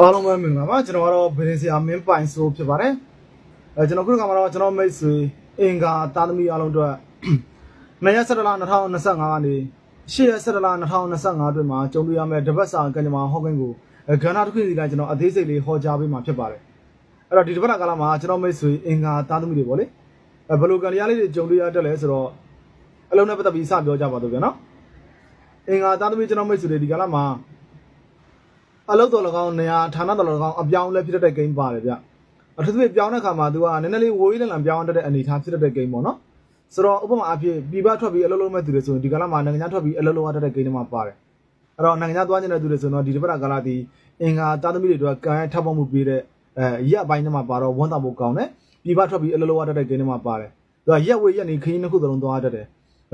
အားလုံးပဲမင်္ဂလာပါကျွန်တော်ကတော့ဗရင်ဆရာမင်းပိုင်ဆိုဖြစ်ပါတယ်အဲကျွန်တော်ခုနကမှတော့ကျွန်တော်မိတ်ဆွေအင်္ဂါသားသမီးအားလုံးအတွက်9ရက်17လ2025ကနေ10ရက်17လ2025အတွင်းမှာကြုံတွေ့ရမယ့်တပတ်စာကံကြမ္မာဟော့ကင်းကိုအဲကဏ္ဍတစ်ခုစီတိုင်းကျွန်တော်အသေးစိတ်လေးဟောကြားပေးမှာဖြစ်ပါတယ်အဲ့တော့ဒီတပတ်ကာလမှာကျွန်တော်မိတ်ဆွေအင်္ဂါသားသမီးတွေပေါ့လေအဲဘယ်လိုကံတရားလေးတွေကြုံတွေ့ရတက်လဲဆိုတော့အလုံးနဲ့ပတ်သက်ပြီးစပြောကြပါတော့ဗျာနော်အင်္ဂါသားသမီးကျွန်တော်မိတ်ဆွေတွေဒီကာလမှာ အလုပ်တော်၎င်းနေရာဌာနတော်၎င်းအပြောင်းလဲဖြစ်တဲ့ game ပါတယ်ဗျအထူးသဖြင့်ပြောင်းတဲ့ခါမှာသူကနည်းနည်းလေးဝေးလန်လန်ပြောင်းတတ်တဲ့အနေအထားဖြစ်တဲ့ game ပေါ့နော်ဆိုတော့ဥပမာအဖြစ်ပြည်ပထွက်ပြီးအလုပ်လုပ်မဲ့သူတွေဆိုရင်ဒီကလာမှာနိုင်ငံခြားထွက်ပြီးအလုပ်လုပ်ရတတ်တဲ့ game တွေမှာပါတယ်အဲ့တော့နိုင်ငံခြားသွားနေတဲ့သူတွေဆိုတော့ဒီတစ်ပတ်ကလာဒီအင်္ဂါတာသမီတွေတို့ကကံရထောက်ပံ့မှုပေးတဲ့အဲရက်အပိုင်းထဲမှာပါတော့ဝန်တာဖို့ကောင်းတယ်ပြည်ပထွက်ပြီးအလုပ်လုပ်ရတတ်တဲ့ game တွေမှာပါတယ်သူကရက်ဝေးရက်နေခင်းနှစ်ခုသလုံးသွားတတ်တယ်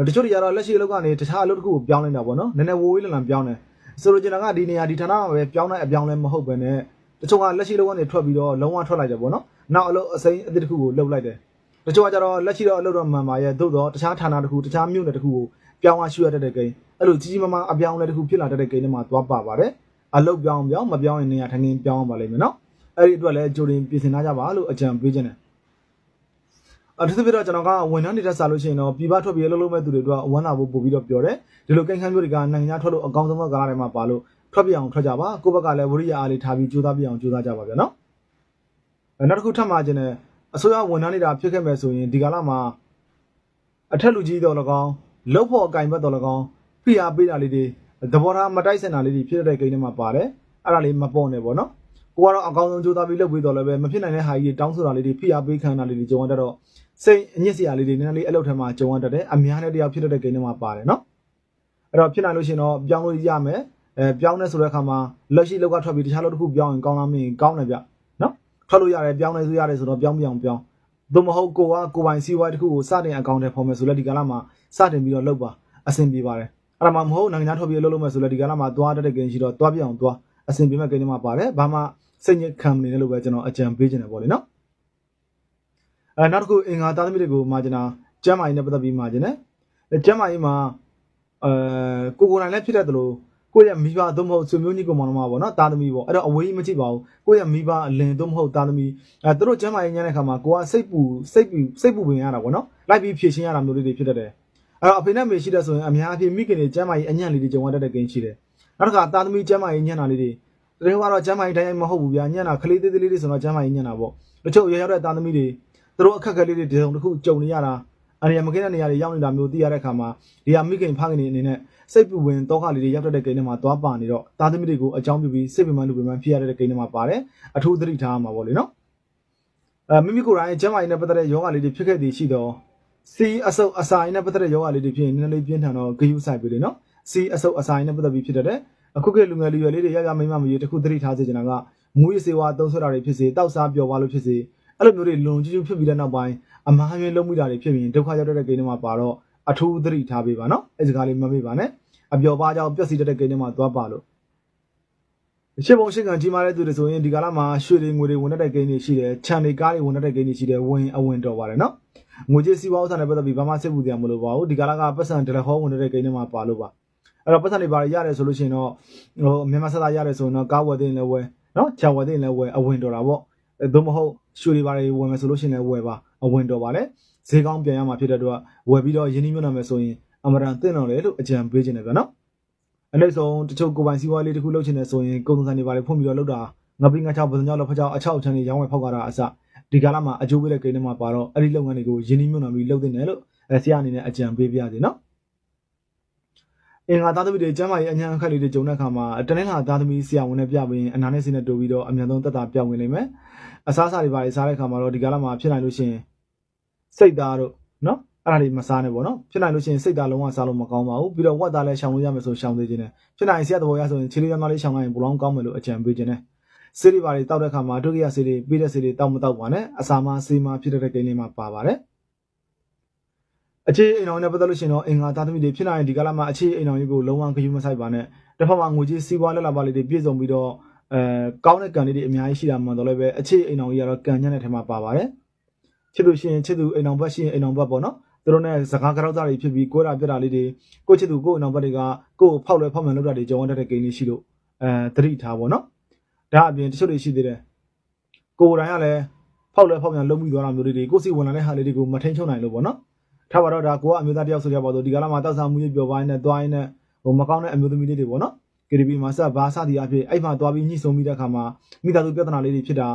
တချို့တွေကတော့လက်ရှိအလုပ်ကနေတခြားအလုပ်တစ်ခုကိုပြောင်းနေတာပေါ့နော်နည်းနည်းဝေးလန်လန်ပြောင်းတယ် ဆိုလိုချင်တာကဒီနေရာဒီဌာနမှာပဲပြောင်းတဲ့အပြောင်းလဲမဟုတ်ပဲနဲ့တချို့ကလက်ရှိလောကနေထွက်ပြီးတော့လုံးဝထွက်လိုက်တယ်ပေါ့နော်။နောက်အလုပ်အစိမ်းအသစ်တစ်ခုကိုလှုပ်လိုက်တယ်။တချို့ကကျတော့လက်ရှိတော့အလုပ်တော့မှန်ပါရဲ့သို့တော့တခြားဌာနတစ်ခုတခြားမြို့နယ်တစ်ခုကိုပြောင်းသွားရှုရတတ်တဲ့ကိန်းအဲ့လိုကြီးကြီးမားမားအပြောင်းလဲတစ်ခုဖြစ်လာတတ်တဲ့ကိန်းတွေမှာသွားပါပါတယ်။အလုပ်ပြောင်းပြောင်းမပြောင်းရင်နေရာထိုင်ခင်းပြောင်းပါလိမ့်မယ်နော်။အဲ့ဒီအတွက်လည်းကြိုတင်ပြင်ဆင်ထားကြပါလို့အကြံပေးခြင်းတယ်။ အထူးသဖြင့်တော့ကျွန်တော်ကဝန်ထမ်းတွေတက်စားလို့ရှိရင်တော့ပြည်ပထွက်ပြီးအလုပ်လုပ်မဲ့သူတွေအတွက်ဝမ်းသာဖို့ပို့ပြီးတော့ပြောတယ်။ဒီလိုကိန်းခန်းမျိုးတွေကနိုင်ငံခြားထွက်လို့အကောင်းဆုံးသောကာလတွေမှာပါလို့ထွက်ပြအောင်ထွက်ကြပါကိုယ့်ဘက်ကလည်းဝရိယအားလေးထားပြီးကြိုးစားပြအောင်ကြိုးစားကြပါဗျာနော်အဲနောက်တစ်ခုထပ်မှာခြင်းနဲ့အစိုးရဝန်ထမ်းနေတာဖြစ်ခဲ့မယ်ဆိုရင်ဒီကာလမှာအထက်လူကြီးတော်၎င်းလှုပ်ဖို့အကင်ဘက်တော်၎င်းဖိအားပေးတာလေးတွေသဘောထားမတိုက်ဆန်တာလေးတွေဖြစ်တဲ့ကိန်းတွေမှာပါတယ်အဲ့ဒါလေးမပေါ်နဲ့ပေါ့နော်ကိုကတော့အကောင်းဆုံးကြိုးစားပြီးလုပ်ပြီးတော့လည်းပဲမဖြစ်နိုင်တဲ့ဟာကြီးတွေတောင်းဆိုတာလေးတွေဖိအားပေးခံတာလေးတွေကြုံရတတ်တော့ စိတ်အညစ်စရာလေးတွေနည်းနည်းလေးအလုပ်ထဲမှာကြုံရတတ်တယ်အများနဲ့တရားဖြစ်တဲ့ကိန်းတွေမှာပါတယ်နော်အဲ့တော့ဖြစ်နိုင်လို့ရှိရင်တော့ပြောင်းလို့ရမယ်အဲပြောင်းနေဆိုတဲ့အခါမှာလက်ရှိလောက်ကထွက်ပြီးတခြားလောက်တစ်ခုပြောင်းရင်ကောင်းလားမင်းကောင်းတယ်ဗျနော်ထွက်လို့ရတယ်ပြောင်းနေဆိုရတယ်ဆိုတော့ပြောင်းပြအောင်ပြောင်းသို့မဟုတ်ကိုကကိုပိုင်စီးပွားတစ်ခုကိုစတင်အကောင့်ထဲဖော်မယ်ဆိုလဲဒီကာလမှာစတင်ပြီးတော့လုပ်ပါအဆင်ပြေပါတယ်အဲ့ဒါမှမဟုတ်နိုင်ငံခြားထွက်ပြီးလုပ်လို့မယ်ဆိုလဲဒီကာလမှာသွားတတ်တဲ့ကိန်းရှိတော့သွားပြအောင်သွားအဆင်ပြေမဲ့ကိန်းတွေမှာပါတယ်ဘာမှစိတ်ညစ်ခံမနေနဲ့လို့ပဲကျွန်တော်အကြံပေးခြင်းတယ်ပေါ့လေနော် အဲနောက်တစ်ခုအင်္ဂါသားသမီးတွေကိုမာဂျနာကျမ်းမာရေးနဲ့ပတ်သက်ပြီးမာဂျင်တယ်ကျမ်းမာရေးမှာအဲကိုကိုနိုင်လည်းဖြစ်တတ်တယ်လို့ကိုယ့်ရဲ့မိဘသို့မဟုတ်ဆွေမျိုးညီကောင်မောင်နှမပေါ့နော်တာသမီပေါ့အဲ့တော့အဝေးကြီးမကြည့်ပါဘူးကိုယ့်ရဲ့မိဘအလင်သို့မဟုတ်တာသမီအဲသူတို့ကျမ်းမာရေးညတဲ့ခါမှာကိုကစိတ်ပူစိတ်ပူစိတ်ပူပင်ရတာပေါ့နော်လိုက်ပြီးဖြည့်ရှင်းရတာမျိုးလေးတွေဖြစ်တတ်တယ်အဲ့တော့အဖေနဲ့မေရှိတဲ့ဆိုရင်အများအပြားမိခင်တွေကျမ်းမာရေးအညံ့လေးတွေကြုံရတတ်တဲ့ကိန်းရှိတယ်နောက်တစ်ခါတာသမီကျမ်းမာရေးညံ့တာလေးတွေတကယ်ကတော့ကျမ်းမာရေးတိုင်းမဟုတ်ဘူးဗျာညံ့တာခလေးသေးသေးလေးတွေဆိုတော့ကျမ်းမာရေးညံ့တာပေါ့တချို့ရရောက်တဲ့တာသမီတွေ သူတို့အခက်အခဲလေးတွေဒီစုံတစ်ခုကြုံနေရတာအနေရမကင်းတဲ့နေရာတွေရောက်နေတာမျိုးသိရတဲ့အခါမှာဒီဟာမိခင်ဖခင်တွေအနေနဲ့စိတ်ပူဝင်တောခလေးတွေရောက်တတ်တဲ့ကိန်းတွေမှာသွားပါနေတော့သားသမီးတွေကိုအကြောင်းပြုပြီးစိတ်ပင်ပန်းလူပင်ပန်းဖြစ်ရတဲ့ကိန်းတွေမှာပါတယ်အထူးသတိထားမှာပေါ့လေနော်အဲမိမိကိုယ်တိုင်ကျန်းမာရေးနဲ့ပတ်သက်တဲ့ယောဂလေးတွေဖြစ်ခဲ့သည်ရှိတော့စီအဆုပ်အစာရင်းနဲ့ပတ်သက်တဲ့ယောဂလေးတွေဖြစ်ရင်နည်းနည်းလေးပြင်းထန်တော့ဂယုဆိုင်ပြီလေနော်စီအဆုပ်အစာရင်းနဲ့ပတ်သက်ပြီးဖြစ်တတ်တယ်အခုကလူငယ်လူရွယ်လေးတွေရရမိမမကြီးတခုသတိထားစေချင်တာကမူရစေဝါသုံးဆွတာတွေဖြစ်စေတောက်စားပျော်ပါလို့ဖြစ်စေ အဲ့လိုမျိုးတွေလွန်ကျူးကျူးဖြစ်ပြီးတဲ့နောက်ပိုင်းအမှားယွင်းလုံးမိတာတွေဖြစ်ရင်ဒုက္ခရောက်တဲ့ကိန်းတွေမှာပါတော့အထူးသတိထားပေးပါနော်အဲစကားလေးမမေ့ပါနဲ့အပျော်ပါကြောင့်ပြက်စီတတ်တဲ့ကိန်းတွေမှာသွားပါလို့ရှစ်ပုံရှစ်ကန်ကြီးမားတဲ့သူတွေဆိုရင်ဒီကာလမှာရွှေတွေငွေတွေဝင်တတ်တဲ့ကိန်းတွေရှိတယ်ခြံတွေကားတွေဝင်တတ်တဲ့ကိန်းတွေရှိတယ်ဝင်အဝင်တော်ပါတယ်နော်ငွေကြေးစီးပွားဥစ္စာနဲ့ပတ်သက်ပြီးဘာမှစိတ်ပူစရာမလိုပါဘူးဒီကာလကပတ်စံဒလဟောဝင်တတ်တဲ့ကိန်းတွေမှာပါလို့ပါအဲ့တော့ပတ်စံတွေပါရတယ်ဆိုလို့ရှိရင်တော့ဟိုမြန်မာဆက်သားရတယ်ဆိုရင်တော့ကားဝယ်တဲ့လည်းဝယ်နော်ခြံဝယ်တဲ့လည်းဝယ်အဝင်တော်တာပေါ့အဲ သို့မဟုတ်ရွှေတွေပါတွေဝင်မယ်ဆိုလို့ရှိရင်လည်းဝယ်ပါအဝင်တော်ပါလေဈေးကောင်းပြန်ရမှာဖြစ်တဲ့အတွက်ဝယ်ပြီးတော့ယင်းနှိမ့်မြတ်နာမယ်ဆိုရင်အမရန်တင့်တော်လေလို့အကြံပေးခြင်းတယ်ဗျာနော်အနည်းဆုံးတချို့ကိုယ်ပိုင်စီးပွားလေးတစ်ခုလုပ်ချင်တယ်ဆိုရင်ကုန်စံတွေပါလေဖွင့်ပြီးတော့လုပ်တာငပိငါချောက်ပစံကြောက်လောက်ဖက်ချောက်အချောက်ချန်တွေရောင်းဝယ်ဖောက်ကြတာအစဒီကာလမှာအကျိုးပေးတဲ့ကိန်းတွေမှာပါတော့အဲ့ဒီလုပ်ငန်းတွေကိုယင်းနှိမ့်မြုံနာပြီးလုပ်တင်တယ်လို့အဲဆရာအနေနဲ့အကြံပေးပြရစီနော် အင်္ဂါသားသမီးတွေကျမ်းမာရေးအញ្ញံအခက်လေးတွေဂျုံတဲ့အခါမှာတနင်္လာသားသမီးဆရာဝန်နဲ့ပြပြီးအနာနဲ့စင်းနဲ့တိုးပြီးတော့အမြန်ဆုံးတက်တာပြောင်းဝင်လိမ့်မယ်အစားအစာတွေပါလေစားတဲ့အခါမှာတော့ဒီကာလမှာဖြစ်နိုင်လို့ရှိရင်စိတ်သားတို့နော်အဲ့ဒါတွေမစားနဲ့ပေါ့နော်ဖြစ်နိုင်လို့ရှိရင်စိတ်သားလုံးဝစားလို့မကောင်းပါဘူးပြီးတော့ဝက်သားလည်းရှောင်လို့ရမယ်ဆိုရှောင်သေးခြင်းနဲ့ဖြစ်နိုင်ဆရာတော်ရဆိုရင်ခြေလေးရမလေးရှောင်းလိုက်ရင်ဘလောင်းကောင်းမယ်လို့အကြံပေးခြင်းနဲ့ဆေးတွေပါတွေတောက်တဲ့အခါမှာဒုက္ခရဆေးတွေပြီးတဲ့ဆေးတွေတောက်မတောက်ပါနဲ့အစာမဆေးမဖြစ်တဲ့ကိန်းလေးမှာပါပါတယ် အခြေအိမ်တော်နဲ့ပတ်သက်လို့ရှိရင်တော့အင်္ဂါသားသမီးတွေဖြစ်နိုင်ဒီကာလမှာအခြေအိမ်တော်ကြီးကိုလုံးဝဂရုမစိုက်ပါနဲ့တစ်ဖက်မှာငွေကြေးစီးပွားလက်လာပါလေးတွေပြည့်စုံပြီးတော့အဲကောင်းတဲ့ကံလေးတွေအများကြီးရှိတာမှန်တော့လည်းပဲအခြေအိမ်တော်ကြီးကတော့ကံညံ့တဲ့ထဲမှာပါပါတယ်ချစ်လို့ရှိရင်ချစ်သူအိမ်တော်ဘက်ရှိရင်အိမ်တော်ဘက်ပေါ့နော်သူတို့နဲ့စကားကြောက်ကြတွေဖြစ်ပြီးကိုယ်တာပြက်တာလေးတွေကိုချစ်သူကိုယ်အိမ်တော်ဘက်တွေကကိုယ်ဖောက်လွယ်ဖောက်မှန်လုပ်တာတွေကြောင်းတတ်တဲ့ကိန်းလေးရှိလို့အဲသတိထားပေါ့နော်ဒါအပြင်တချို့တွေရှိသေးတယ်ကိုယ်တိုင်ကလည်းဖောက်လဲဖောက်ပြန်လုံးပြီးသွားတာမျိုးတွေတွေကိုယ်စီဝင်လာတဲ့ဟာလေးတွေကိုမထိန်ချုံနိုင်လို့ပေါ့နော် ထားပါတော့ဒါကိုကအမျိုးသားတယောက်ဆိုကြပါတော့ဒီကလာမှာတောက်စားမှုကြီးပျော်ပိုင်းနဲ့တွိုင်းနဲ့ဟိုမကောင်းတဲ့အမျိုးသမီးလေးတွေပေါ့နော် KDB မှာစဘာစသည်အဖြစ်အဲ့မှာတွားပြီးညှိဆုံးပြီးတဲ့အခါမှာမိသားစုပြဿနာလေးတွေဖြစ်တာ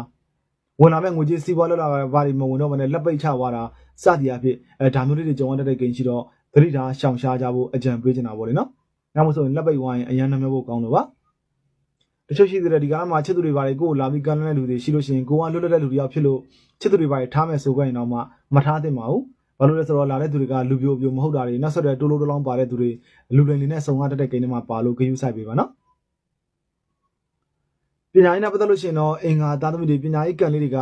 ဝင်လာမဲ့ငွေကြေးစီးပွားလောက်လာဘာတွေမဝင်တော့ဘဲနဲ့လက်ပိတ်ချသွားတာစသည်အဖြစ်အဲဒါမျိုးလေးတွေကြုံရတဲ့ကိန်းရှိတော့သတိထားရှောင်ရှားကြဖို့အကြံပေးချင်တာပေါ့လေနော်။နောက်မဆိုရင်လက်ပိတ်ဝိုင်းအရန်နှမျောဖို့ကောင်းလို့ပါ။တချို့ရှိသေးတယ်ဒီကားမှာချစ်သူတွေဘာတွေကိုလာပြီးကမ်းလှမ်းတဲ့လူတွေရှိလို့ရှိရင်ကိုကလွတ်လပ်တဲ့လူတွေရောက်ဖြစ်လို့ချစ်သူတွေဘာတွေထားမယ်ဆိုကြရင်တော့မှမထားသင့်ပါဘူး။ ဘာလို့လဲဆိုတော့လာတဲ့သူတွေကလူပြိုပြိုမဟုတ်တာတွေနောက်ဆက်တဲ့တိုးလိုတိုးလောင်းပါတဲ့သူတွေလူလိမ်တွေနဲ့စုံကားတတ်တဲ့ကိန်းတွေမှာပါလို့ဂရုစိုက်ပေးပါနော်။ပညာရေးနဲ့ပတ်သက်လို့ရှိရင်တော့အင်္ဂါသားသမီးတွေပညာရေးကံလေးတွေက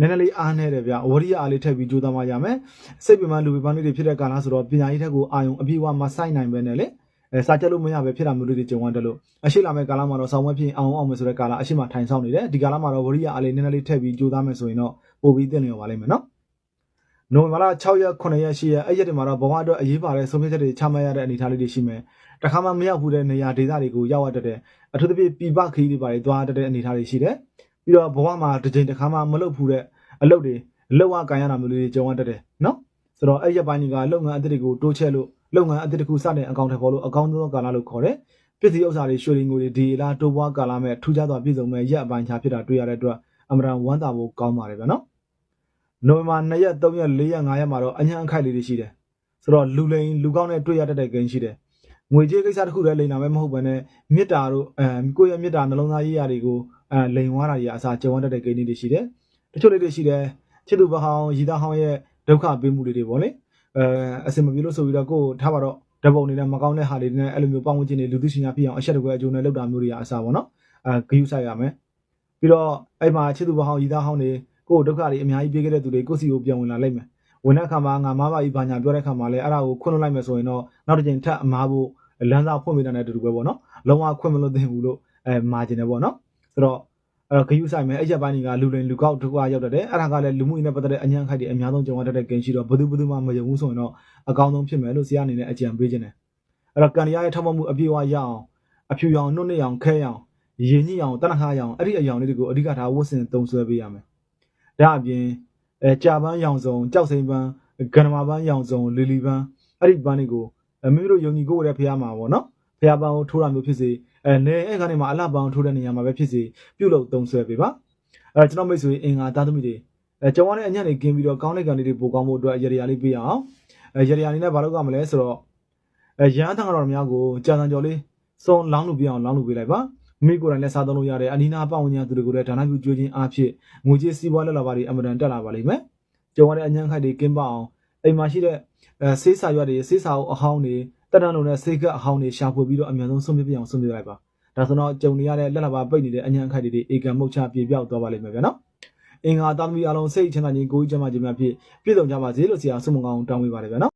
နည်းနည်းလေးအားနေတယ်ဗျဝရိယအားလေးထည့်ပြီးကြိုးစားမှရမယ်စိတ်ပင်ပန်းလူပင်ပန်းလေးတွေဖြစ်တဲ့ကာလဆိုတော့ပညာရေးထက်ကိုအာယုံအပြည့်အဝမဆိုင်နိုင်ပဲနဲ့လေအဲစာချက်လို့မရပဲဖြစ်တာမျိုးလေးတွေကြုံရတယ်လို့အရှိလာမဲ့ကာလမှာတော့ဆောင်းဝဲဖြစ်အောင်အောင်မယ်ဆိုတဲ့ကာလအရှိမထိုင်ဆောင်နေတယ်ဒီကာလမှာတော့ဝရိယအားလေးနည်းနည်းလေးထည့်ပြီးကြိုးစားမယ်ဆိုရင်တော့ပိုပြီးသိနေရောပါလိမ့်မယ်နော် နိုဝင်ဘာလ6ရက်9ရက်10ရက်အဲ့ရက်တွေမှာတော့ဘဝအတွက်အရေးပါတဲ့ဆုံးဖြတ်ချက်တွေချမှတ်ရတဲ့အနေအထားလေးတွေရှိမယ်တခါမှမရောက်ဘူးတဲ့နေရာဒေသတွေကိုရောက်ရတတ်တဲ့အထူးသဖြင့်ပြပခရီးတွေပါတွေသွားတတ်တဲ့အနေအထားတွေရှိတယ်ပြီးတော့ဘဝမှာတစ်ချိန်တစ်ခါမှမလုပ်ဘူးတဲ့အလုပ်တွေလောက်ဝကန်ရတာမျိုးလေးတွေကြုံရတတ်တယ်နော်ဆိုတော့အဲ့ရက်ပိုင်းတွေကလုပ်ငန်းအသစ်တွေကိုတိုးချဲ့လို့လုပ်ငန်းအသစ်တစ်ခုစတင်အကောင့်ထဲပေါ်လို့အကောင့်သုံးကာလလို့ခေါ်တယ်ပစ္စည်းဥစ္စာတွေရွှေငွေတွေဒီလားတိုးပွားကာလမဲ့ထူးခြားစွာပြည်စုံမဲ့ရက်အပိုင်းခြားဖြစ်တာတွေ့ရတဲ့အတွက်အမရန်ဝမ်းသာဖို့ကောင်းပါတယ်ဗျနော် နိုဝင်ဘာ2ရက်3ရက်4ရက်5ရက်မှာတော့အញ្ញံအခိုက်လေးတွေရှိတယ်ဆိုတော့လူလိန်လူကောင်းနဲ့တွေ့ရတတ်တဲ့ဂိမ်းရှိတယ်ငွေကြေးကိစ္စတစ်ခုတည်းလိန်တာပဲမဟုတ်ဘဲနဲ့မေတ္တာတို့အဲကိုယ့်ရဲ့မေတ္တာနှလုံးသားရေးရာတွေကိုအဲလိန်ဝါတာကြီးအစားကြုံရတတ်တဲ့ဂိမ်းတွေရှိတယ်တချို့လေးတွေရှိတယ်ချစ်သူဘဟောင်းရည်သားဟောင်းရဲ့ဒုက္ခပေးမှုလေးတွေပေါ့လေအဲအစင်မပြေလို့ဆိုပြီးတော့ကိုယ်ထားပါတော့ဓာတ်ပုံတွေနဲ့မကောင်းတဲ့ဟာတွေနဲ့အဲ့လိုမျိုးပတ်ဝန်းကျင်တွေလူသိရှင်များဖြစ်အောင်အချက်တကွဲအကျိုးနဲ့လုပ်တာမျိုးတွေအစားပေါ့နော်အဲဂယုဆိုင်ရမယ်ပြီးတော့အဲ့မှာချစ်သူဘဟောင်းရည်သားဟောင်းတွေ ကိုယ်ဒုက္ခတွေအများကြီးပေးခဲ့တဲ့သူတွေကိုယ့်စီကိုပြန်ဝင်လာလိုက်မယ်ဝင်တဲ့အခါမှာငါမားပါကြီးဘာညာပြောတဲ့အခါမှာလည်းအဲ့ဒါကိုခွင့်လွှတ်လိုက်မယ်ဆိုရင်တော့နောက်တစ်ချိန်ထပ်အမားဖို့လမ်းစာဖွင့်ပေးတာနဲ့အတူတူပဲပေါ့နော်လုံးဝခွင့်မလွှတ်သင့်ဘူးလို့အဲမာကျင်တယ်ပေါ့နော်ဆိုတော့အဲ့တော့ဂယုဆိုင်မယ်အဲ့ရက်ပိုင်းတွေကလူလင်လူကောက်တစ်ခုအရောက်တတ်တယ်အဲ့ဒါကလည်းလူမှုရေးနဲ့ပတ်သက်တဲ့အញ្ញံခိုက်တွေအများဆုံးကြုံရတတ်တဲ့ဂိမ်းရှိတော့ဘယ်သူဘယ်သူမှမယုံဘူးဆိုရင်တော့အကောင်းဆုံးဖြစ်မယ်လို့ဆရာအနေနဲ့အကြံပေးခြင်းတယ်အဲ့တော့ကန်ရရဲ့ထောက်မမှုအပြည့်အဝရအောင်အဖြူရောင်နှုတ်နှစ်ရောင်ခဲရောင်ရင်ညှိရောင်တနခါရောင်အဲ့ဒီအရောင်လေးတွေကိုအဓိကထားဝတ်ဆင်သုံးစွဲပေးရမယ် ဒါအပြင်အဲကြာပန်းရောင်စုံကြောက်စိမ့်ပန်းဂန္ဓမာပန်းရောင်စုံလီလီပန်းအဲ့ဒီပန်းတွေကိုမိမိတို့ယုံကြည်ကိုယ်ရဲ့ဖះမှာပေါ့နော်ဖះပန်းကိုထိုးတာမျိုးဖြစ်စေအဲနေအဲ့ကနေမှအလှပန်းထိုးတဲ့နေရာမှာပဲဖြစ်စေပြုတ်လို့သုံးဆွဲပေးပါအဲကျွန်တော်မိတ်ဆွေအင်္ဂါသားသမီးတွေအဲကျောင်းဝါနဲ့အညံ့နေกินပြီးတော့ကောင်းတဲ့ကံလေးတွေပိုကောင်းဖို့အတွက်ရရလေးပေးရအောင်အဲရရလေးနဲ့ဘာလုပ်ရမလဲဆိုတော့အဲရဟန်းတန်တော်များကိုကြာစံကြော်လေးစုံလောင်းလို့ပြအောင်လောင်းလို့ပေးလိုက်ပါ မိကိုယ်တိုင်လည်းစားသုံးလို့ရတယ်အနီးနားပတ်ဝန်းကျင်သူတွေကိုလည်းဒါနပြုကြိုးခြင်းအားဖြင့်ငွေကြေးစီးပွားလက်လာပါတွေအမှန်တန်တက်လာပါလိမ့်မယ်ကျောင်းဝါနဲ့အညံ့ခိုက်တွေကင်းပအောင်အိမ်မှာရှိတဲ့အဲဆေးစာရွက်တွေဆေးစာအုပ်အဟောင်းတွေတက်တန်းလုံးနဲ့ဆေးကပ်အဟောင်းတွေရှာဖွေပြီးတော့အမြန်ဆုံးဆုံးဖြတ်ပြအောင်ဆုံးဖြတ်လိုက်ပါဒါဆိုတော့ကြုံနေရတဲ့လက်လာပါပိတ်နေတဲ့အញ្ញံအခိုက်တွေအေကံမုတ်ချပြေပြောက်သွားပါလိမ့်မယ်ဗျာနော်အင်္ဂါသားသမီးအားလုံးစိတ်ချမ်းသာခြင်းကိုယ်ကြီးချမ်းသာခြင်းများဖြင့်ပြည့်စုံကြပါစေလို့ဆရာဆုမကောင်းတောင်းပေးပါတယ်ဗျာနော်